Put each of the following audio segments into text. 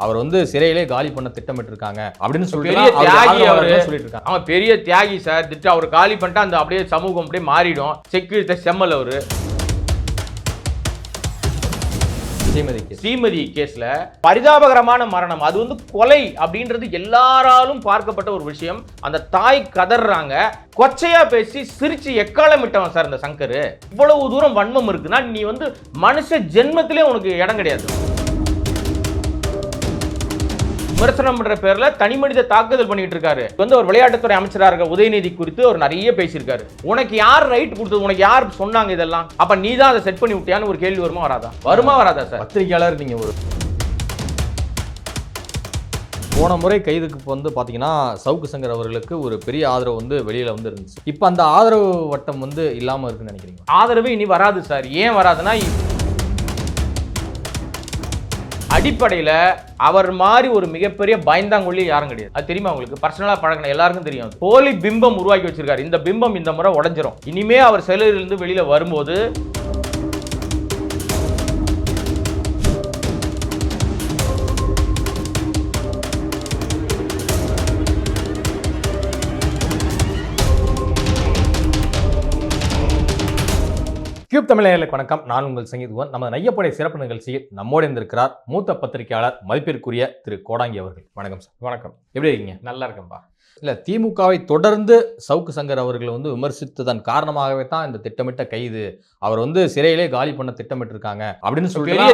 அவர் வந்து சிறையிலே காலி பண்ண திட்டமிட்டு இருக்காங்க அப்படின்னு சொல்லிட்டு தியாகி அவரு. சொல்லிட்டு இருக்காங்க அவன் பெரிய தியாகி சார் திட்டம் அவர் காலி பண்ணிட்டா அந்த அப்படியே சமூகம் அப்படியே மாறிடும். செக்யூரிட்ட செம்மல் அவரு. ஸ்ரீமதிக்கு ஸ்ரீமதி கேஸ்ல பரிதாபகரமான மரணம். அது வந்து கொலை அப்படின்றது எல்லாராலும் பார்க்கப்பட்ட ஒரு விஷயம். அந்த தாய் கதறாங்க கொச்சையா பேசி சிரிச்சு எக்காலமிட்டவன் சார் இந்த சங்கர்? இவ்வளவு தூரம் வன்மம் இருக்குன்னா நீ வந்து மனுஷ ஜென்மத்திலே உனக்கு இடம் கிடையாது. விமர்சனம் பண்ற பேர்ல தனி மனித தாக்குதல் பண்ணிட்டு இருக்காரு. வந்து ஒரு விளையாட்டுத்துறை அமைச்சரா இருக்க உதயநிதி குறித்து அவர் நிறைய பேசியிருக்காரு. உனக்கு யார் ரைட் கொடுத்தது? உனக்கு யார் சொன்னாங்க இதெல்லாம்? அப்ப நீ தான் அதை செட் பண்ணி விட்டியான்னு ஒரு கேள்வி வருமா வராதா? வருமா வராதா சார் பத்திரிகையாளர் நீங்க ஒரு போன முறை கைதுக்கு வந்து பாத்தீங்கன்னா சவுக்கு சங்கர் அவர்களுக்கு ஒரு பெரிய ஆதரவு வந்து வெளியில வந்து இருந்துச்சு இப்போ அந்த ஆதரவு வட்டம் வந்து இல்லாம இருக்குன்னு நினைக்கிறீங்க ஆதரவு இனி வராது சார் ஏன் வராதுன்னா அடிப்படையில் அவர் மாதிரி ஒரு மிகப்பெரிய பயந்தாங்கொல்லி யாரும் கிடையாது. அது தெரியுமா உங்களுக்கு? பர்சனலாக பழகின எல்லாருக்கும் தெரியும் போலி பிம்பம் உருவாக்கி வச்சிருக்காரு. இந்த பிம்பம் இந்த முறை உடஞ்சிரும். இனிமே அவர் சிலையிலிருந்து வெளியில் வரும்போது கியூப் தமிழர்களுக்கு வணக்கம். நான் உங்கள் சங்கீத்வன் நமது நையப்படை சிறப்பு நிகழ்ச்சியில் நம்மோடு இருந்திருக்கிறார் மூத்த பத்திரிகையாளர் மதிப்பிற்குரிய திரு கோடாங்கி அவர்கள். வணக்கம் சார். வணக்கம். எப்படி இருக்கீங்க? நல்லா இருக்கேன்பா. இல்ல திமுகவை தொடர்ந்து சவுக்கு சங்கர் அவர்கள் வந்து விமர்சித்ததன் காரணமாகவே தான் இந்த திட்டமிட்ட கைது அவர் வந்து சிறையிலே காலி பண்ண திட்டமிட்டு இருக்காங்க அப்படின்னு சொல்லிட்டு.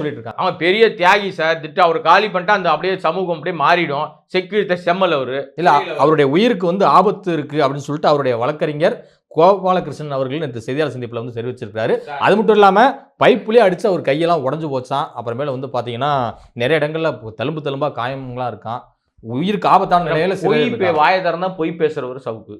சொல்லிட்டு இருக்காங்க அவன் பெரிய தியாகி சார். திட்டம் அவர் காலி பண்ணிட்டா அந்த அப்படியே சமூகம் அப்படியே மாறிடும். செக்யூரிட்ட செம்மல் அவரு. இல்ல அவருடைய உயிருக்கு வந்து ஆபத்து இருக்கு அப்படின்னு சொல்லிட்டு அவருடைய வழக்கறிஞர் கோபாலகிருஷ்ணன் அவர்கள் இந்த செய்தியாளர் சந்திப்பில் வந்து தெரிவிச்சிருக்காரு அது மட்டும் இல்லாம பைப்புலேயே அடிச்சு அவர் கையெல்லாம் உடஞ்சு போச்சான் அப்புறமேல வந்து பாத்தீங்கன்னா நிறைய இடங்கள்ல தழும்பு தழும்பா காயம்லாம் இருக்கான் உயிருக்கு ஆபத்தான நிலையில பொய். வாயை திறந்தா பொய் பேசுறவர் சவுக்கு.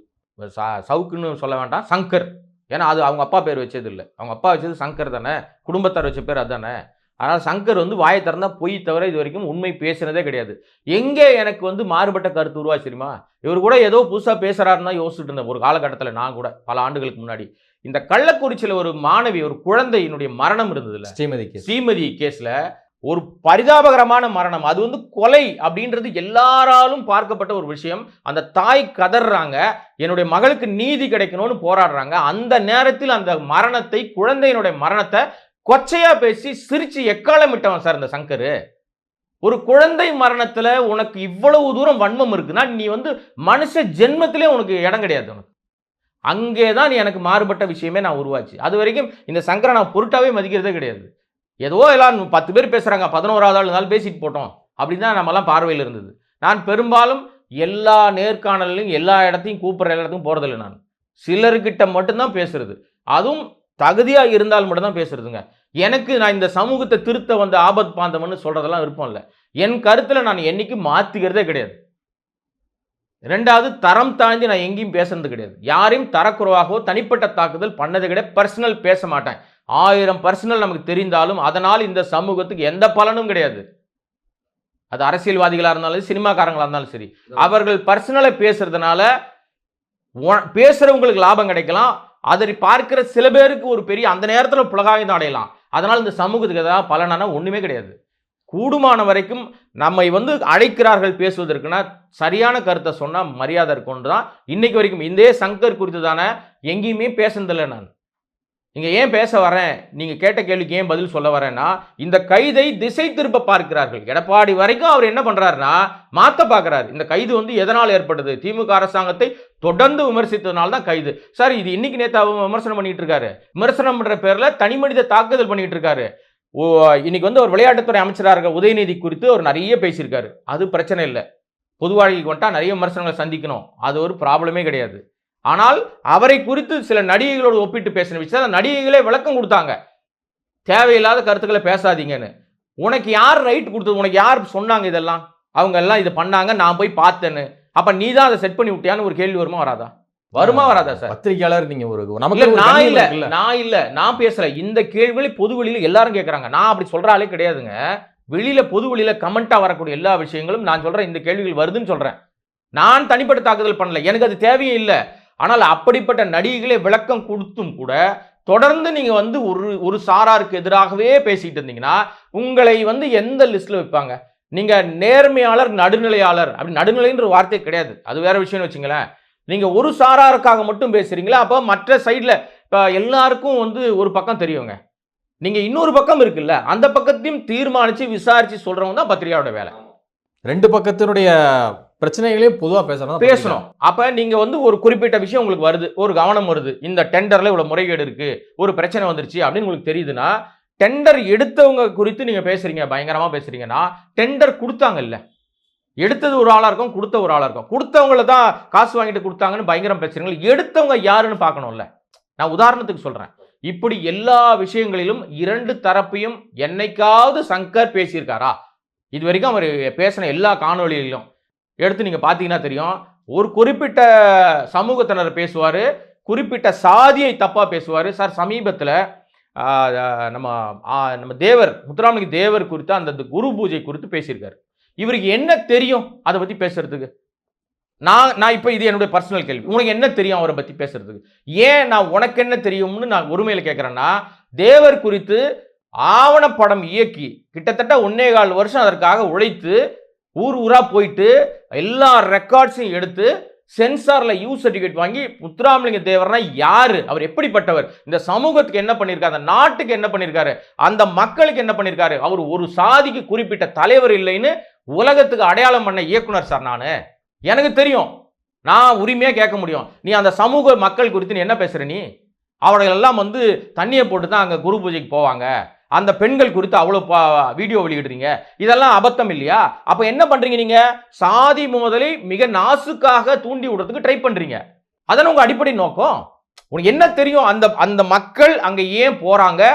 சவுக்குன்னு சொல்ல வேண்டாம் சங்கர். ஏன்னா அது அவங்க அப்பா பேர் வச்சது இல்லை அவங்க அப்பா வச்சது சங்கர் தானே. குடும்பத்தார் வச்ச பேர் அதானே. அதனால் சங்கர் வந்து வாயை திறந்தா பொய் தவிர இது வரைக்கும் உண்மை பேசுனதே கிடையாது. எங்கே எனக்கு வந்து மாறுபட்ட கருத்து உருவாச்சு தெரியுமா? இவர் கூட ஏதோ புதுசாக பேசுறாருன்னு தான் யோசிச்சுட்டு இருந்தேன். ஒரு காலகட்டத்தில் நான் கூட பல ஆண்டுகளுக்கு முன்னாடி. இந்த கள்ளக்குறிச்சியில் ஒரு மாணவி ஒரு குழந்தையினுடைய மரணம் இருந்ததுல ஸ்ரீமதிக்கு ஸ்ரீமதி கேஸ்ல ஒரு பரிதாபகரமான மரணம். அது வந்து கொலை அப்படின்றது எல்லாராலும் பார்க்கப்பட்ட ஒரு விஷயம். அந்த தாய் கதறாங்க என்னுடைய மகளுக்கு நீதி கிடைக்கணும்னு போராடுறாங்க. அந்த நேரத்தில் அந்த மரணத்தை குழந்தையினுடைய மரணத்தை கொச்சையா பேசி சிரிச்சு எக்காலமிட்டவன் சார் இந்த சங்கர்? ஒரு குழந்தை மரணத்துல உனக்கு இவ்வளவு தூரம் வன்மம் இருக்குன்னா நீ வந்து மனுஷ ஜென்மத்திலே உனக்கு இடம் கிடையாது உனக்கு. அங்கே தான் நீ எனக்கு மாறுபட்ட விஷயமே நான் உருவாச்சு. அது வரைக்கும் இந்த சங்கரை நான் பொருட்டாவே மதிக்கிறதே கிடையாது. ஏதோ எல்லாம் பத்து பேர் பேசுகிறாங்க பதினோராவது ஆள் நாள் பேசிட்டு போட்டோம் அப்படின்னு தான் நம்மலாம் பார்வையில் இருந்தது. நான் பெரும்பாலும் எல்லா நேர்காணலையும் எல்லா இடத்தையும் கூப்பிட்ற எல்லா இடத்துக்கும் போகிறதில்ல நான். சிலர்கிட்ட மட்டும்தான் பேசுறது. அதுவும் தகுதியாக இருந்தால் மட்டும்தான் பேசுறதுங்க. எனக்கு நான் இந்த சமூகத்தை திருத்த வந்த ஆபத் பாந்தவன்னு சொல்றதெல்லாம் விருப்பம் இல்லை. என் கருத்தில் நான் என்னைக்கும் மாற்றிக்கிறதே கிடையாது. ரெண்டாவது தரம் தாழ்ந்து நான் எங்கேயும் பேசுறது கிடையாது. யாரையும் தரக்குறைவாகவோ தனிப்பட்ட தாக்குதல் பண்ணது கிடையாது பர்சனல் பேச மாட்டேன். ஆயிரம் பர்சனல் நமக்கு தெரிந்தாலும் அதனால் இந்த சமூகத்துக்கு எந்த பலனும் கிடையாது. அது அரசியல்வாதிகளாக இருந்தாலும் சரி, சினிமாக்காரங்களா இருந்தாலும் சரி. அவர்கள் பர்சனலை பேசுறதுனால பேசுறவங்களுக்கு லாபம் கிடைக்கலாம். அதை பார்க்கிற சில பேருக்கு ஒரு பெரிய அந்த நேரத்தில் புலகாயம் அடையலாம். அதனால் இந்த சமூகத்துக்கு எதாவது பலனான ஒன்றுமே கிடையாது. கூடுமான வரைக்கும் நம்மை வந்து அழைக்கிறார்கள் பேசுவதற்குனா சரியான கருத்தை சொன்னால் மரியாதை இருக்கும்னு தான் இன்னைக்கு வரைக்கும். இந்த சங்கர் குறித்து தானே எங்கேயுமே பேசுனதில்லை நான். இங்கே ஏன் பேச வரேன்? நீங்கள் கேட்ட கேள்விக்கு ஏன் பதில் சொல்ல வரேன்னா இந்த கைதை திசை திருப்ப பார்க்கிறார்கள். எடப்பாடி வரைக்கும் அவர் என்ன பண்ணுறாருன்னா மாற்ற பார்க்குறாரு இந்த கைது வந்து எதனால் ஏற்பட்டது? திமுக அரசாங்கத்தை தொடர்ந்து விமர்சித்ததுனால தான் கைது. சார் இது இன்னைக்கு நேத்து விமர்சனம் பண்ணிட்டு இருக்காரு. விமர்சனம் பண்ணுற பேரில் தனி மனித தாக்குதல் பண்ணிட்டு இருக்காரு. ஓ இன்னைக்கு வந்து ஒரு விளையாட்டுத்துறை அமைச்சராக இருக்க உதயநிதி குறித்து அவர் நிறைய பேசியிருக்காரு. அது பிரச்சனை இல்லை. பொது வாழ்க்கைக்கு வந்துட்டா நிறைய விமர்சனங்களை சந்திக்கணும். அது ஒரு ப்ராப்ளமே கிடையாது. ஆனால் அவரை குறித்து சில நடிகைகளோடு ஒப்பிட்டு பேசின விஷயம் அந்த நடிகைகளே விளக்கம் கொடுத்தாங்க. தேவையில்லாத கருத்துக்களை பேசாதீங்கன்னு. உனக்கு யார் ரைட் கொடுத்தது? உனக்கு யார் சொன்னாங்க இதெல்லாம்? அவங்க எல்லாம் இது பண்ணாங்க நான் போய் பார்த்தேன்னு. அப்ப நீ தான் அதை செட் பண்ணி விட்டியான்னு ஒரு கேள்வி வருமா வராதா? வருமா வராதா சார் பத்திரிகையாளர் நீங்க ஒரு நமக்கு நான் இல்ல? நான் இல்ல நான் பேசல. இந்த கேள்விகளை பொது வெளியில எல்லாரும் கேட்கறாங்க நான் அப்படி சொல்ற ஆளே கிடையாதுங்க. வெளியில பொது வெளியில கமெண்டா வரக்கூடிய எல்லா விஷயங்களும் நான் சொல்றேன் இந்த கேள்விகள் வருதுன்னு சொல்றேன். நான் தனிப்பட்ட தாக்குதல் பண்ணல. எனக்கு அது தேவையே இல்லை. ஆனால் அப்படிப்பட்ட நடிகைகளே விளக்கம் கொடுத்தும் கூட தொடர்ந்து நீங்கள் வந்து ஒரு ஒரு சாராருக்கு எதிராகவே பேசிகிட்டு இருந்தீங்கன்னா உங்களை வந்து எந்த லிஸ்ட்டில் வைப்பாங்க? நீங்கள் நேர்மையாளர் நடுநிலையாளர் அப்படி நடுநிலைன்ற வார்த்தை கிடையாது. அது வேற விஷயம்னு வச்சுங்களேன். நீங்கள் ஒரு சாராருக்காக மட்டும் பேசுகிறீங்களா அப்போ மற்ற சைடில் இப்போ எல்லாருக்கும் வந்து ஒரு பக்கம் தெரியுங்க. நீங்கள் இன்னொரு பக்கம் இருக்குல்ல அந்த பக்கத்தையும் தீர்மானித்து விசாரித்து சொல்கிறவங்க தான் பத்திரிகையோட வேலை. ரெண்டு பக்கத்தினுடைய பிரச்சனைகளையும் பொதுவா பேசணும். பேசணும் அப்ப நீங்க வந்து ஒரு குறிப்பிட்ட விஷயம் உங்களுக்கு வருது ஒரு கவனம் வருது இந்த டெண்டர்ல இவ்வளவு முறைகேடு இருக்கு ஒரு பிரச்சனை வந்துருச்சு அப்படின்னு உங்களுக்கு தெரியுதுன்னா டெண்டர் எடுத்தவங்க குறித்து நீங்க பேசுறீங்க பயங்கரமா பேசுறீங்கன்னா டெண்டர் கொடுத்தாங்க இல்ல எடுத்தது ஒரு ஆளா இருக்கும் கொடுத்த ஒரு ஆளா இருக்கும். கொடுத்தவங்கள தான் காசு வாங்கிட்டு கொடுத்தாங்கன்னு பயங்கரம் பேசுறீங்க எடுத்தவங்க யாருன்னு பார்க்கணும்ல. நான் உதாரணத்துக்கு சொல்றேன். இப்படி எல்லா விஷயங்களிலும் இரண்டு தரப்பையும் என்னைக்காவது சங்கர் பேசியிருக்காரா? இது வரைக்கும் அவர் பேசின எல்லா காணொளிகளிலும். எடுத்து நீங்கள் பார்த்தீங்கன்னா தெரியும். ஒரு குறிப்பிட்ட சமூகத்தினர் பேசுவார் குறிப்பிட்ட சாதியை தப்பாக பேசுவார். சார் சமீபத்தில் நம்ம நம்ம தேவர் முத்துராமலிங்க தேவர் குறித்து அந்த குரு பூஜை குறித்து பேசியிருக்காரு. இவருக்கு என்ன தெரியும் அதை பற்றி பேசுறதுக்கு? நான் நான் இப்போ இது என்னுடைய பர்சனல் கேள்வி. உனக்கு என்ன தெரியும் அவரை பற்றி பேசுறதுக்கு? ஏன் நான் உனக்கு என்ன தெரியும்னு நான் உரிமையில் கேட்குறேன்னா தேவர் குறித்து ஆவணப்படம் இயக்கி கிட்டத்தட்ட ஒன்னே கால் வருஷம் அதற்காக உழைத்து ஊர் ஊராக போயிட்டு எல்லா ரெக்கார்ட்ஸையும் எடுத்து சென்சாரில் யூ சர்டிஃபிகேட் வாங்கி முத்துராமலிங்க தேவர்னா யார்? அவர் எப்படிப்பட்டவர்? இந்த சமூகத்துக்கு என்ன பண்ணியிருக்காரு அந்த நாட்டுக்கு என்ன பண்ணியிருக்காரு அந்த மக்களுக்கு என்ன பண்ணியிருக்காரு அவர் ஒரு சாதிக்கு குறிப்பிட்ட தலைவர் இல்லைன்னு உலகத்துக்கு அடையாளம் பண்ண இயக்குனர் சார் நான். எனக்கு தெரியும். நான் உரிமையாக கேட்க முடியும். நீ அந்த சமூக மக்கள் குறித்து நீ என்ன பேசுகிற நீ? அவர்கள் எல்லாம் வந்து தண்ணியை போட்டு தான் அங்கே குரு பூஜைக்கு போவாங்க. அந்த பெண்கள் குறித்து அவ்வளோ பா- வீடியோ வெளியிடுறீங்க. இதெல்லாம் அபத்தம் இல்லையா? அப்போ என்ன பண்றீங்க நீங்க? சாதி மோதலை மிக நாசுக்காக தூண்டி விடுறதுக்கு ட்ரை பண்றீங்க. அதான உங்க அடிப்படை நோக்கம்? உனக்கு என்ன தெரியும்? அந்த அந்த மக்கள் அங்க ஏன் போறாங்க?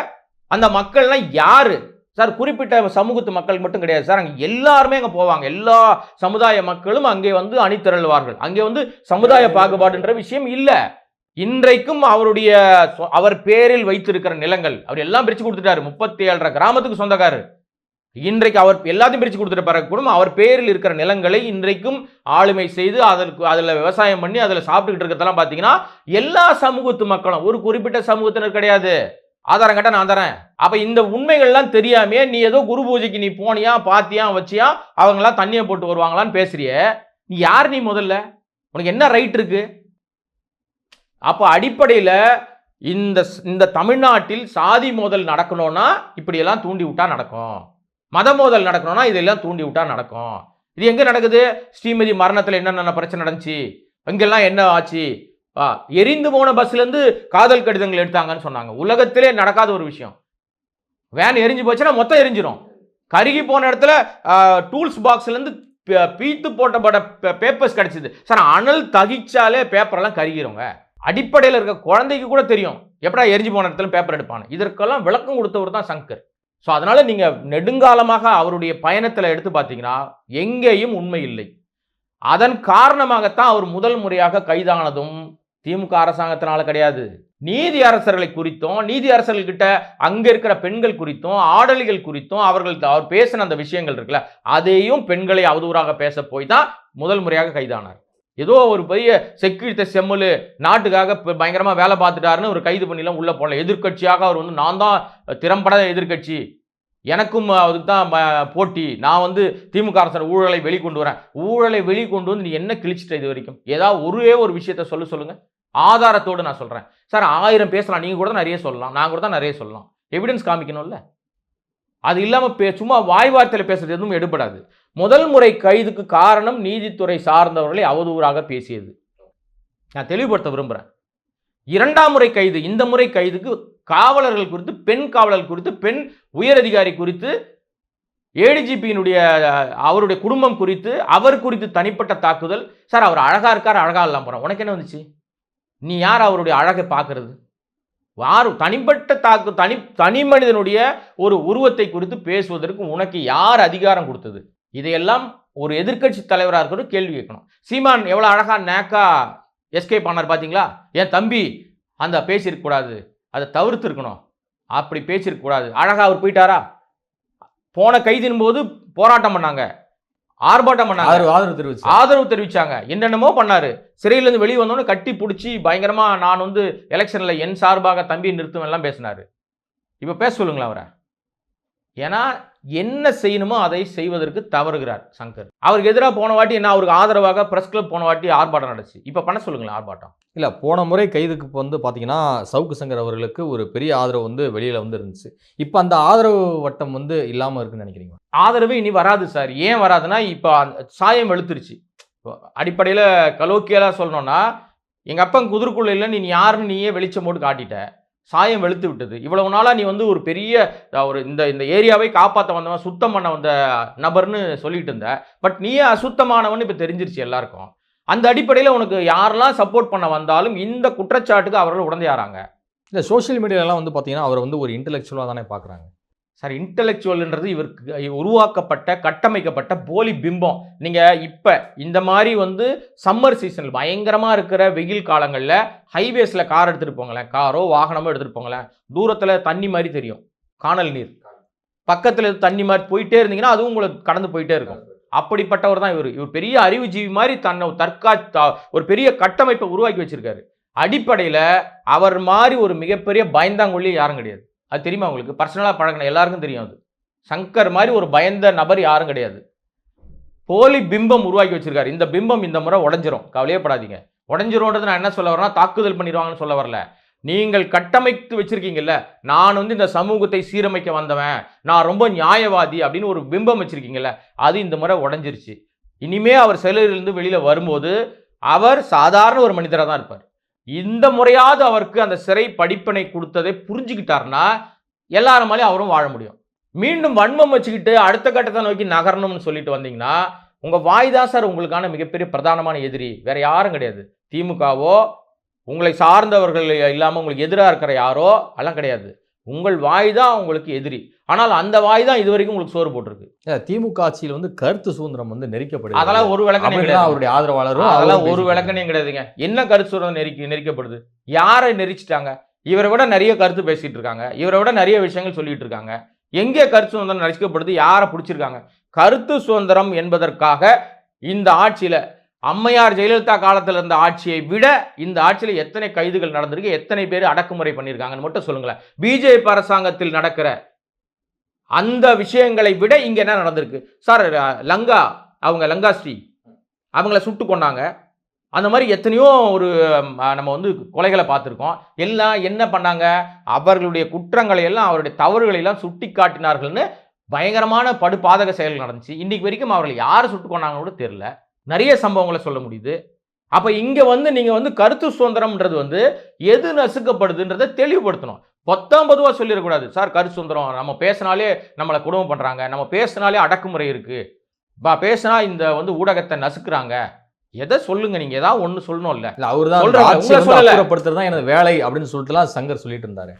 அந்த மக்கள்லாம் யாரு? சார் குறிப்பிட்ட சமூகத்து மக்கள் மட்டும் கிடையாது சார். அங்கே எல்லாருமே அங்கே போவாங்க. எல்லா சமுதாய மக்களும் அங்கே வந்து அணிதிரள்வார்கள். அங்கே வந்து சமுதாய பாகுபாடுன்ற விஷயம் இல்லை. இன்றைக்கும் அவருடைய சொ- அவர் பேரில் வைத்திருக்கிற நிலங்கள் அவர் எல்லாம் பிரித்து கொடுத்துட்டாரு. முப்பத்தி ஏழரை கிராமத்துக்கு சொந்தக்காரர். இன்றைக்கு அவர் எல்லாத்தையும் பிரிச்சு கொடுத்துட்டு பிறகு கூட அவர் பேரில் இருக்கிற நிலங்களை இன்றைக்கும் ஆளுமை செய்து அதற்கு அதில் விவசாயம் பண்ணி அதில் சாப்பிட்டுக்கிட்டு இருக்கிறதெல்லாம் பார்த்தீங்கன்னா எல்லா சமூகத்து மக்களும் ஒரு குறிப்பிட்ட சமூகத்தினர் கிடையாது. ஆதாரம் கேட்டால் நான் தரேன். அப்போ இந்த உண்மைகள்லாம் தெரியாமே நீ ஏதோ குரு பூஜைக்கு நீ போனியா பாத்தியா வச்சியா அவங்களாம் தண்ணியை போட்டு வருவாங்களான்னு பேசுறிய. நீ யார் நீ முதல்ல? உனக்கு என்ன ரைட் இருக்குது அப்போ அடிப்படையில் இந்த இந்த தமிழ்நாட்டில் சாதி மோதல் நடக்கணும்னா இப்படியெல்லாம் தூண்டி விட்டா நடக்கும். மத மோதல் நடக்கணும்னா இதெல்லாம் தூண்டி விட்டா நடக்கும். இது எங்கே நடக்குது? ஸ்ரீமதி மரணத்தில் என்னென்ன பிரச்சனை நடந்துச்சு? இங்கெல்லாம் என்ன ஆச்சு? ஆ, எரிந்து போன பஸ்லேருந்து காதல் கடிதங்கள் எடுத்தாங்கன்னு சொன்னாங்க. உலகத்திலே நடக்காத ஒரு விஷயம். வேன் எரிஞ்சு போச்சுன்னா மொத்தம் எரிஞ்சிடும் கருகி போன இடத்துல டூல்ஸ் பாக்ஸ்லேருந்து பீத்து போட்டப்பட பேப்பர்ஸ் கிடச்சிது. சார் அனல் தகிச்சாலே பேப்பரெல்லாம் கருகிருங்க. அடிப்படையில் இருக்க குழந்தைக்கு கூட தெரியும். எப்படா எரிஞ்சு போன இடத்துல பேப்பர் எடுப்பான்னு. இதற்கெல்லாம் விளக்கம் கொடுத்தவர் தான் சங்கர். ஸோ அதனால் நீங்கள் நெடுங்காலமாக அவருடைய பயணத்தில் எடுத்து பார்த்தீங்கன்னா எங்கேயும் உண்மை இல்லை. அதன் காரணமாகத்தான் அவர் முதல் முறையாக கைதானதும் திமுக அரசாங்கத்தினால கிடையாது. நீதி அரசர்களை குறித்தும் நீதி அரசர்கள்கிட்ட அங்கே இருக்கிற பெண்கள் குறித்தும் ஆடலிகள் குறித்தும் அவர்கள் அவர் பேசின அந்த விஷயங்கள் இருக்குல்ல அதையும் பெண்களை அவதூறாக பேச போய் தான் முதல் முறையாக கைதானார். ஏதோ ஒரு பெரிய செக்கிழித்த செம்மல் நாட்டுக்காக ப- பயங்கரமா வேலை பார்த்துட்டாருன்னு ஒரு கைது பண்ணிலாம் உள்ள போகல எதிர்க்கட்சியாக அவர் வந்து நான் தான் திறம்பட எதிர்க்கட்சி. எனக்கும் அதுக்கு தான் ம- போட்டி. நான் வந்து திமுக அரசர் ஊழலை வெளிக்கொண்டு வரேன். ஊழலை வெளிக்கொண்டு வந்து நீ என்ன கிழிச்சிட்ட இது வரைக்கும்? ஏதாவது ஒரே ஒரு விஷயத்த சொல்ல சொல்லுங்க. ஆதாரத்தோடு நான் சொல்கிறேன் சார் ஆயிரம் பேசலாம். நீங்கள் கூட தான் நிறைய சொல்லலாம். நான் கூட தான் நிறைய சொல்லலாம். எவிடன்ஸ் காமிக்கணும்ல. அது இல்லாமல் பே சும்மா வாய் வார்த்தையில் பேசுறது எதுவும் எடுபடாது. முதல் முறை கைதுக்கு காரணம் நீதித்துறை சார்ந்தவர்களை அவதூறாக பேசியது. நான் தெளிவுபடுத்த விரும்புகிறேன் இரண்டாம் முறை கைது இந்த முறை கைதுக்கு காவலர்கள் குறித்து பெண் காவலர்கள் குறித்து பெண் உயரதிகாரி குறித்து ஏடிஜிபியினுடைய அவருடைய குடும்பம் குறித்து அவர் குறித்து தனிப்பட்ட தாக்குதல். சார் அவர் அழகா இருக்கார் அழகாக இல்லாமல் போறான் உனக்கு என்ன வந்துச்சு? நீ யார் அவருடைய அழகை பார்க்கறது? யார் தனிப்பட்ட தாக்கு தனி தனி மனிதனுடைய ஒரு உருவத்தை குறித்து பேசுவதற்கு உனக்கு யார் அதிகாரம் கொடுத்தது? இதையெல்லாம் ஒரு எதிர்க்கட்சி தலைவராக இருக்கணும் கேள்வி கேட்கணும். சீமான் எவ்வளோ அழகா நேக்கா எஸ்கேப் ஆனார் பார்த்தீங்களா என் தம்பி அந்த பேசியிருக்க கூடாது. அதை தவிர்த்து இருக்கணும். அப்படி பேசியிருக்க கூடாது. அழகா அவர் போயிட்டாரா? போன கைதின் போது போராட்டம் பண்ணாங்க. ஆர்ப்பாட்டம் பண்ணாங்க. ஆதரவு தெரிவிச்சு ஆதரவு தெரிவிச்சாங்க. என்னென்னமோ பண்ணாரு. சிறையில இருந்து வெளியே வந்தோடனே கட்டி பிடிச்சி பயங்கரமா நான் வந்து எலெக்ஷன்ல என் சார்பாக தம்பி நிறுத்துவேன் எல்லாம் பேசினாரு. இப்ப பேச சொல்லுங்களேன் அவரை. ஏன்னா என்ன செய்யணுமோ அதை செய்வதற்கு தவறுகிறார் சங்கர். அவருக்கு எதிராக போன வாட்டி என்ன அவருக்கு ஆதரவாக பிரஸ் கிளப் போன வாட்டி ஆர்ப்பாட்டம் நடந்துச்சு. இப்ப பண்ண சொல்லுங்களேன் ஆர்ப்பாட்டம். இல்ல போன முறை கைதுக்கு வந்து பாத்தீங்கன்னா சவுக்கு சங்கர் அவர்களுக்கு ஒரு பெரிய ஆதரவு வந்து வெளியில வந்து இருந்துச்சு இப்போ அந்த ஆதரவு வட்டம் வந்து இல்லாம இருக்குன்னு நினைக்கிறீங்க? ஆதரவு இனி வராது சார். ஏன் வராதுன்னா இப்போ சாயம் வெளுத்துருச்சு. அடிப்படையில் கலோக்கியலாக சொல்லணும்னா எங்கள் அப்பன் குதிர்க்குள்ள இல்லை நீ யாருன்னு நீயே வெளிச்சம் போட்டு காட்டிட்ட. சாயம் வெளுத்து விட்டது. இவ்வளவு நாளாக நீ வந்து ஒரு பெரிய ஒரு இந்த இந்த ஏரியாவை காப்பாற்ற வந்தவன் சுத்தம் பண்ண வந்த நபர்னு சொல்லிட்டு இருந்த. பட் நீயே அசுத்தமானவன் இப்போ தெரிஞ்சிருச்சு எல்லாருக்கும். அந்த அடிப்படையில் உனக்கு யாரெல்லாம் சப்போர்ட் பண்ண வந்தாலும் இந்த குற்றச்சாட்டுக்கு அவர்கள் உடந்தையாறாங்க இல்லை சோஷியல் மீடியாலாம் வந்து பார்த்தீங்கன்னா அவரை வந்து ஒரு இன்டெலெக்சுவலாக தானே பார்க்குறாங்க சார் இன்டலெக்சுவல்ன்றது இவருக்கு உருவாக்கப்பட்ட கட்டமைக்கப்பட்ட போலி பிம்பம். நீங்கள் இப்போ இந்த மாதிரி வந்து சம்மர் சீசன் பயங்கரமாக இருக்கிற வெயில் காலங்களில் ஹைவேஸில் கார் எடுத்துகிட்டு போங்களேன். காரோ வாகனமோ எடுத்துகிட்டு போங்களேன். தூரத்தில் தண்ணி மாதிரி தெரியும். காணல் நீர். பக்கத்தில் தண்ணி மாதிரி போயிட்டே இருந்தீங்கன்னா அதுவும் உங்களை கடந்து போயிட்டே இருக்கும். அப்படிப்பட்டவர் தான் இவர். இவர் பெரிய அறிவுஜீவி மாதிரி தன்னை தற்கா ஒரு பெரிய கட்டமைப்பை உருவாக்கி வச்சிருக்காரு. அடிப்படையில் அவர் மாதிரி ஒரு மிகப்பெரிய பயந்தாங்கொல்லி யாரும் கிடையாது. அது தெரியுமா உங்களுக்கு? பர்சனலாக பழகின எல்லாருக்கும் தெரியும் அது. சங்கர் மாதிரி ஒரு பயந்த நபர் யாரும் கிடையாது. போலி பிம்பம் உருவாக்கி வச்சிருக்காரு. இந்த பிம்பம் இந்த முறை உடஞ்சிரும். கவலையே படாதீங்க. உடஞ்சிரும்ன்றது நான் என்ன சொல்ல வரேன்னா தாக்குதல் பண்ணிடுவாங்கன்னு சொல்ல வரல. நீங்கள் கட்டமைத்து வச்சிருக்கீங்கல்ல நான் வந்து இந்த சமூகத்தை சீரமைக்க வந்தவன் நான் ரொம்ப நியாயவாதி அப்படின்னு ஒரு பிம்பம் வச்சிருக்கீங்கல்ல அது இந்த முறை உடஞ்சிருச்சு. இனிமே அவர் செயலிலிருந்து வெளியில் வரும்போது அவர் சாதாரண ஒரு மனிதராக தான் இருப்பார். இந்த முறையாவது அவருக்கு அந்த சிறை படிப்பினை கொடுத்ததை புரிஞ்சுக்கிட்டாருன்னா எல்லாரும் மேலேயும் அவரும் வாழ முடியும். மீண்டும் வன்மம் வச்சுக்கிட்டு அடுத்த கட்டத்தை நோக்கி நகரணும்னு சொல்லிட்டு வந்தீங்கன்னா உங்கள் வாய் தான் சார் உங்களுக்கான மிகப்பெரிய பிரதானமான எதிரி. வேற யாரும் கிடையாது. திமுகவோ உங்களை சார்ந்தவர்கள் இல்லாமல் உங்களுக்கு எதிராக இருக்கிற யாரோ அதெல்லாம் கிடையாது. உங்கள் வாய் தான் உங்களுக்கு எதிரி. ஆனால் அந்த வாய் தான் இது வரைக்கும் உங்களுக்கு சோறு போட்டிருக்கு. திமுக ஆட்சியில் வந்து கருத்து சுதந்திரம் வந்து நெரிக்கப்படுது. அதெல்லாம் ஒரு விளக்கம் அவருடைய ஆதரவாளரும் அதெல்லாம் ஒரு. விளக்கணையும் கிடையாதுங்க. என்ன கருத்து சுதந்திரம் நெருக்கி நெரிக்கப்படுது? யாரை நெரிச்சிட்டாங்க? இவரை விட நிறைய கருத்து பேசிட்டு இருக்காங்க. இவரை விட நிறைய விஷயங்கள் சொல்லிட்டு இருக்காங்க. எங்கே கருத்து சுதந்திரம் நெரிக்கப்படுது? யாரை பிடிச்சிருக்காங்க? கருத்து சுதந்திரம் என்பதற்காக இந்த ஆட்சியில அம்மையார் ஜெயலலிதா காலத்தில் இருந்த ஆட்சியை விட இந்த ஆட்சியில் எத்தனை கைதுகள் நடந்திருக்கு எத்தனை பேர் அடக்குமுறை பண்ணியிருக்காங்கன்னு மட்டும் சொல்லுங்களேன். பிஜேபி அரசாங்கத்தில் நடக்கிற அந்த விஷயங்களை விட இங்கே என்ன நடந்திருக்கு? சார் லங்கா அவங்க லங்காஸ்ரீ அவங்கள சுட்டு கொண்டாங்க அந்த மாதிரி எத்தனையோ ஒரு நம்ம வந்து கொலைகளை பார்த்துருக்கோம். எல்லாம் என்ன பண்ணாங்க? அவர்களுடைய குற்றங்களை எல்லாம் அவருடைய தவறுகளை எல்லாம் சுட்டி காட்டினார்கள்னு பயங்கரமான படுபாதக செயல் நடந்துச்சு. இன்னைக்கு வரைக்கும் அவர்கள் யார் சுட்டு கொண்டாங்கன்னு கூட தெரில நிறைய சம்பவங்களை சொல்ல முடியுது. அப்போ இங்கே வந்து நீங்கள் வந்து கருத்து சுதந்திரம்ன்றது வந்து எது நசுக்கப்படுதுன்றதை தெளிவுபடுத்தணும். பத்தாம் பொதுவாக சொல்லிடக்கூடாது. சார் கருத்து சுதந்திரம். நம்ம பேசினாலே நம்மளை குடும்பம் பண்ணுறாங்க நம்ம பேசினாலே அடக்குமுறை இருக்குது பா பேசினா இந்த வந்து ஊடகத்தை நசுக்குறாங்க. எதை சொல்லுங்க நீங்க? ஏதாவது ஒண்ணு சொல்லணும்ல. இல்ல சொல்லல. அப்புறப்படுத்துறது தான் எனது வேலை அப்படின்னு சொல்லிட்டுலாம் சங்கர் சொல்லிட்டு இருந்தாரு.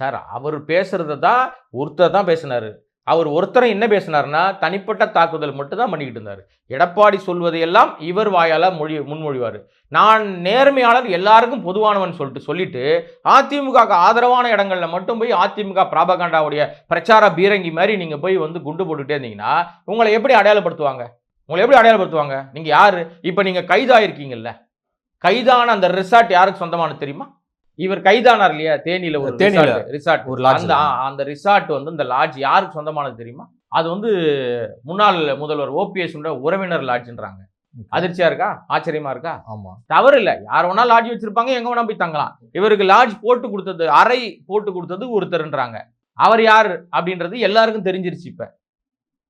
சார் அவர் பேசுறத தான் ஒருத்தர் தான் பேசினாரு. அவர் ஒருத்தரை என்ன பேசினாருன்னா தனிப்பட்ட தாக்குதல் மட்டும் தான் பண்ணிக்கிட்டு இருந்தார். எடப்பாடி சொல்வதையெல்லாம் இவர் வாயால் மொழி முன்மொழிவார். நான் நேர்மையாளர் எல்லாருக்கும் பொதுவானவன் சொல்லிட்டு சொல்லிட்டு அதிமுகவுக்கு ஆதரவான இடங்களில் மட்டும் போய் அதிமுக பிராபகாண்டாவுடைய பிரச்சார பீரங்கி மாதிரி நீங்கள் போய் வந்து குண்டு போட்டுகிட்டே இருந்தீங்கன்னா உங்களை எப்படி அடையாளப்படுத்துவாங்க? உங்களை எப்படி அடையாளப்படுத்துவாங்க? நீங்கள் யார்? இப்போ நீங்கள் கைதாயிருக்கீங்கல்ல. கைதான அந்த ரிசார்ட் யாருக்கு சொந்தமானது தெரியுமா? இவர் கைதானார் இல்லையா? தேனியில ஒரு தேனியில. ரிசார்ட் ஒரு லாட்ஜ் அந்த அந்த ரிசார்ட் வந்து இந்த லாட்ஜ் யாருக்கு சொந்தமானது தெரியுமா? அது வந்து முன்னாள் முதல்வர் ஓபிஎஸ் உறவினர் லாட்ஜ்ன்றாங்க அதிர்ச்சியா இருக்கா? ஆச்சரியமா இருக்கா? ஆமா. தவறு இல்ல. யார் வேணா லாட்ஜ் வச்சிருப்பாங்க எங்க வேணா போய் தங்கலாம். இவருக்கு லாட்ஜ் போட்டு கொடுத்தது அறை போட்டு கொடுத்தது ஒருத்தர்ன்றாங்க. அவர் யார் அப்படின்றது எல்லாருக்கும் தெரிஞ்சிருச்சு இப்ப.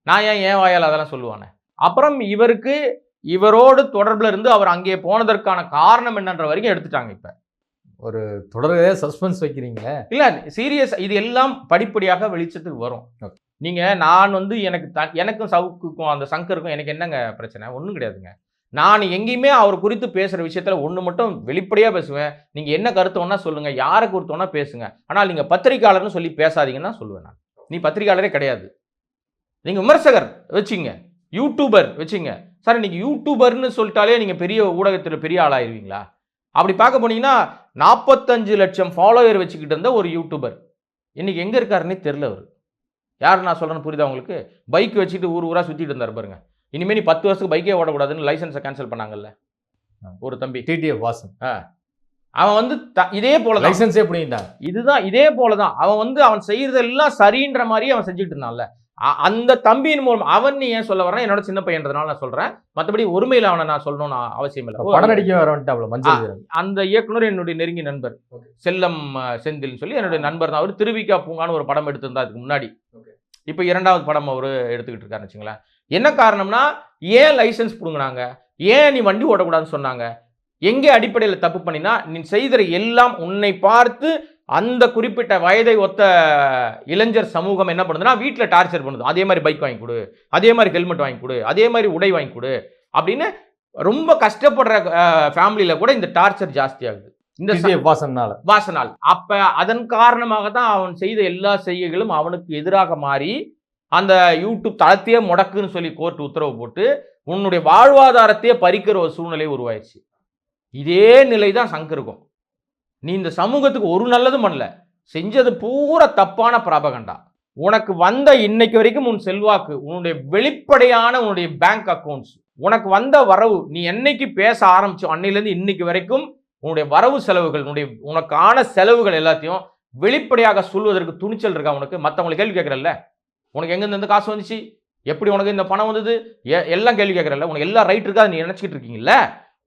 நான் ஏன் ஏன் வாயால் அதெல்லாம் சொல்லுவானே? அப்புறம் இவருக்கு இவரோடு தொடர்புல இருந்து அவர் அங்கே போனதற்கான காரணம் என்னன்ற வரைக்கும் எடுத்துட்டாங்க இப்ப. தொடரவே சஸ்பென்ஸ் வைக்கிறீங்க இல்ல சீரியஸ் இது எல்லாம் படிப்படியாக வெளிச்சத்துக்கு வரும். Okay. நீங்க நான் வந்து எனக்கு த- எனக்கும் சவுக்குக்கும் அந்த சங்கருக்கும் எனக்கு என்னங்க பிரச்சனை? ஒன்றும் கிடையாதுங்க. நான் எங்கேயுமே அவர் குறித்து பேசுற விஷயத்துல ஒண்ணு மட்டும் வெளிப்படையா பேசுவேன். நீங்க என்ன கருத்து வேணா சொல்லுங்க. யாரை குறித்து வேணா பேசுங்க. ஆனால் நீங்க பத்திரிக்கையாளர்னு சொல்லி பேசாதீங்கன்னு சொல்லுவேன் நான். நீ பத்திரிக்கையாளரே கிடையாது. நீங்க விமர்சகர் வச்சுங்க. யூடியூபர் வச்சுங்க. சார் இன்னைக்கு யூடியூபர்னு சொல்லிட்டாலே நீங்க பெரிய ஊடகத்தில் பெரிய ஆளாயிருவீங்களா? அப்படி பார்க்க போனீங்கன்னா நாற்பத்தஞ்சு லட்சம் ஃபாலோவர் வச்சுக்கிட்டு இருந்த ஒரு யூடியூபர் இன்னைக்கு எங்க இருக்காருன்னே தெரியல அவர். யார் நான் சொல்றேன்னு புரியுதா உங்களுக்கு? பைக் வச்சுட்டு ஊர் ஊரா சுத்திட்டு இருந்தார் பாருங்க. இனிமே நீ பத்து வருஷத்துக்கு பைக்கே ஓடக்கூடாதுன்னு லைசன்ஸை கேன்சல் பண்ணாங்கல்ல. ஆ. ஒரு தம்பி. டிடிஎஃப் வாசன். அவன் வந்து த- இதே போலதான். லைசன்ஸே பிடிங்கிட்டாங்க இதுதான் இதே போலதான். அவன் வந்து அவன் செய்யறதெல்லாம் சரின்ற மாதிரி அவன் செஞ்சுட்டு இருந்தான்ல. அந்த தம்பியின் மூலம் அவன் நீ ஏன் சொல்ல வரேன் என்னோட சின்ன பையன்றதுனால நான் சொல்றேன். மத்தபடி ஒருமையில அவனை நான் சொல்லணும்னு அவசியம் இல்லை. படம் நடிக்க வர வந்துட்டாப்ல மஞ்சள் வீரன். அந்த இயக்குனர் என்னுடைய நெருங்கிய நண்பர். செல்லம் அஹ், செந்தில்னு சொல்லி என்னுடைய நண்பர் தான். அவர் திருவிக்கா பூங்கான்னு ஒரு படம் எடுத்திருந்தா அதுக்கு முன்னாடி. இப்போ இரண்டாவது படம் அவர் எடுத்துக்கிட்டு இருக்காருன்னு வச்சுங்களேன். என்ன காரணம்னா ஏன் லைசென்ஸ் பிடுங்கினாங்க? ஏன் நீ வண்டி ஓடக்கூடாதுன்னு சொன்னாங்க? எங்கே அடிப்படையில் தப்பு பண்ணினா நீ செய்கிற எல்லாம் உன்னை பார்த்து அந்த குறிப்பிட்ட வயதை ஒத்த இளைஞர் சமூகம் என்ன பண்ணுதுன்னா வீட்டில் டார்ச்சர் பண்ணுது. அதே மாதிரி பைக் வாங்கி கொடு அதே மாதிரி ஹெல்மெட் வாங்கி கொடு அதே மாதிரி உடை வாங்கி கொடு அப்படின்னு ரொம்ப கஷ்டப்படுற ஃபேமிலியில் கூட இந்த டார்ச்சர் ஜாஸ்தி ஆகுது இந்த வாசன்னால வாசனால் அப்ப அதன் காரணமாக தான் அவன் செய்த எல்லா செய்கைகளும் அவனுக்கு எதிராக மாறி அந்த யூடியூப் தளத்தையே முடக்குன்னு சொல்லி கோர்ட் உத்தரவு போட்டு உன்னுடைய வாழ்வாதாரத்தையே பறிக்கிற ஒரு சூழ்நிலை உருவாயிடுச்சு இதே நிலை தான் சங்கருக்கும். நீ இந்த சமூகத்துக்கு ஒரு நல்லதும் பண்ணல. செஞ்சது பூரா தப்பான பிராபகண்டா. உனக்கு வந்த இன்னைக்கு வரைக்கும் உன் செல்வாக்கு உன்னுடைய வெளிப்படையான உன்னுடைய பேங்க் அக்கவுண்ட்ஸ் உனக்கு வந்த வரவு நீ என்னைக்கு பேச ஆரம்பிச்சோ அன்னையிலேருந்து இன்னைக்கு வரைக்கும் உன்னுடைய வரவு செலவுகள் உன்னுடைய உனக்கான செலவுகள் எல்லாத்தையும் வெளிப்படையாக சொல்வதற்கு துணிச்சல் இருக்கா உனக்கு? மற்றவங்களுக்கு கேள்வி கேட்குறல்ல? உனக்கு எங்கேருந்து காசு வந்துச்சு? எப்படி உனக்கு இந்த பணம் வந்தது? எல்லாம் கேள்வி கேட்குறல்ல? உனக்கு எல்லா ரைட் இருக்கா? நீ நினச்சிக்கிட்டு இருக்கீங்கல்ல?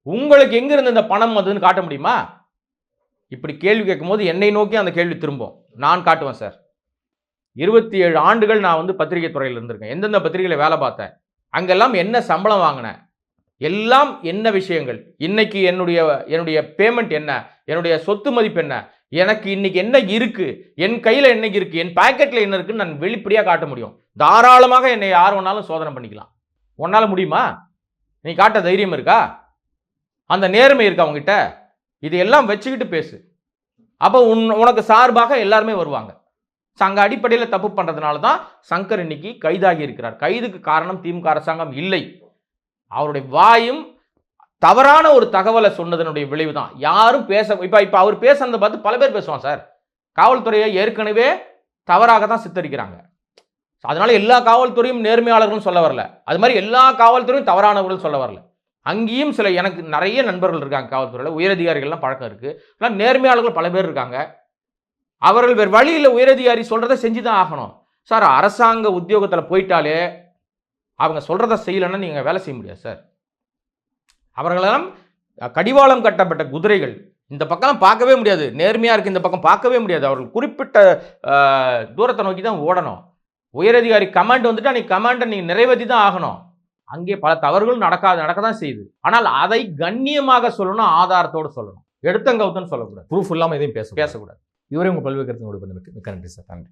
உங்களுக்கு எங்கேருந்து இந்த பணம் வந்ததுன்னு காட்ட முடியுமா? இப்படி கேள்வி கேட்கும்போது என்னை நோக்கி அந்த கேள்வி திரும்பும். நான் காட்டுவேன் சார். இருபத்தி ஏழு ஆண்டுகள் நான் வந்து பத்திரிகை துறையில் இருந்திருக்கேன். எந்தெந்த பத்திரிகையில் வேலை பார்த்தேன்? அங்கெல்லாம் என்ன சம்பளம் வாங்கினேன்? எல்லாம் என்ன விஷயங்கள்? இன்னைக்கு என்னுடைய என்னுடைய பேமெண்ட் என்ன? என்னுடைய சொத்து மதிப்பு என்ன? எனக்கு இன்னைக்கு என்ன இருக்கு? என் கையில் என்ன இருக்கு? என் பாக்கெட்டில் என்ன இருக்குன்னு நான் வெளிப்படையாக காட்ட முடியும். தாராளமாக என்னை யார் வேணாலும் சோதனை பண்ணிக்கலாம். உன்னால் முடியுமா? நீ காட்ட தைரியம் இருக்கா? அந்த நேர்மை இருக்கா உங்ககிட்ட இதையெல்லாம் வச்சுக்கிட்டு பேசு. அப்போ உன் உனக்கு சார்பாக எல்லாருமே வருவாங்க. சங்க அடிப்படையில் தப்பு பண்ணுறதுனால தான் சங்கர் இன்னைக்கு கைதாகி இருக்கிறார். கைதுக்கு காரணம் திமுக அரசாங்கம் இல்லை. அவருடைய வாயும் தவறான ஒரு தகவலை சொன்னதனுடைய விளைவு தான். யாரும் பேச இப்போ இப்போ அவர் பேசுறதை பார்த்து பல பேர் பேசுவான் சார். காவல்துறையை ஏற்கனவே தவறாக தான் சித்தரிக்கிறாங்க. அதனால எல்லா காவல்துறையும் நேர்மையாளர்களும் சொல்ல வரல. அது மாதிரி எல்லா காவல்துறையும் தவறானவர்களும் சொல்ல வரல. அங்கேயும் சில எனக்கு நிறைய நண்பர்கள் இருக்காங்க காவல்துறையில். உயரதிகாரிகள்லாம் பழக்கம் இருக்குது ஆனால் நேர்மையாளர்கள் பல பேர் இருக்காங்க. அவர்கள் வேறு வழியில் உயரதிகாரி சொல்கிறத செஞ்சு தான் ஆகணும். சார் அரசாங்க உத்தியோகத்தில் போயிட்டாலே அவங்க சொல்கிறத செய்யலைன்னா நீங்கள் வேலை செய்ய முடியாது சார். அவர்களெல்லாம் கடிவாளம் கட்டப்பட்ட குதிரைகள். இந்த பக்கம்லாம் பார்க்கவே முடியாது. நேர்மையாக இருக்குது இந்த பக்கம் பார்க்கவே முடியாது. அவர்கள் குறிப்பிட்ட தூரத்தை நோக்கி தான் ஓடணும். உயரதிகாரி கமாண்ட் வந்துட்டு அன்றைக்கி கமாண்டை நீங்கள் நிறைவேற்றி தான் ஆகணும். அங்கே பல தவறுகள் நடக்காது நடக்க தான் செய்யுது. ஆனால் அதை கண்ணியமாக சொல்லணும் ஆதாரத்தோடு சொல்லணும். எடுத்தங்கவுத்தன்னு சொல்லக்கூடாது. ப்ரூஃப் இல்லாமல் எதையும் பேச பேசக்கூடாது. இவரே உங்கள் பல்வேறு கருத்து கொடுப்பது மிக்க நன்றி சார். நன்றி.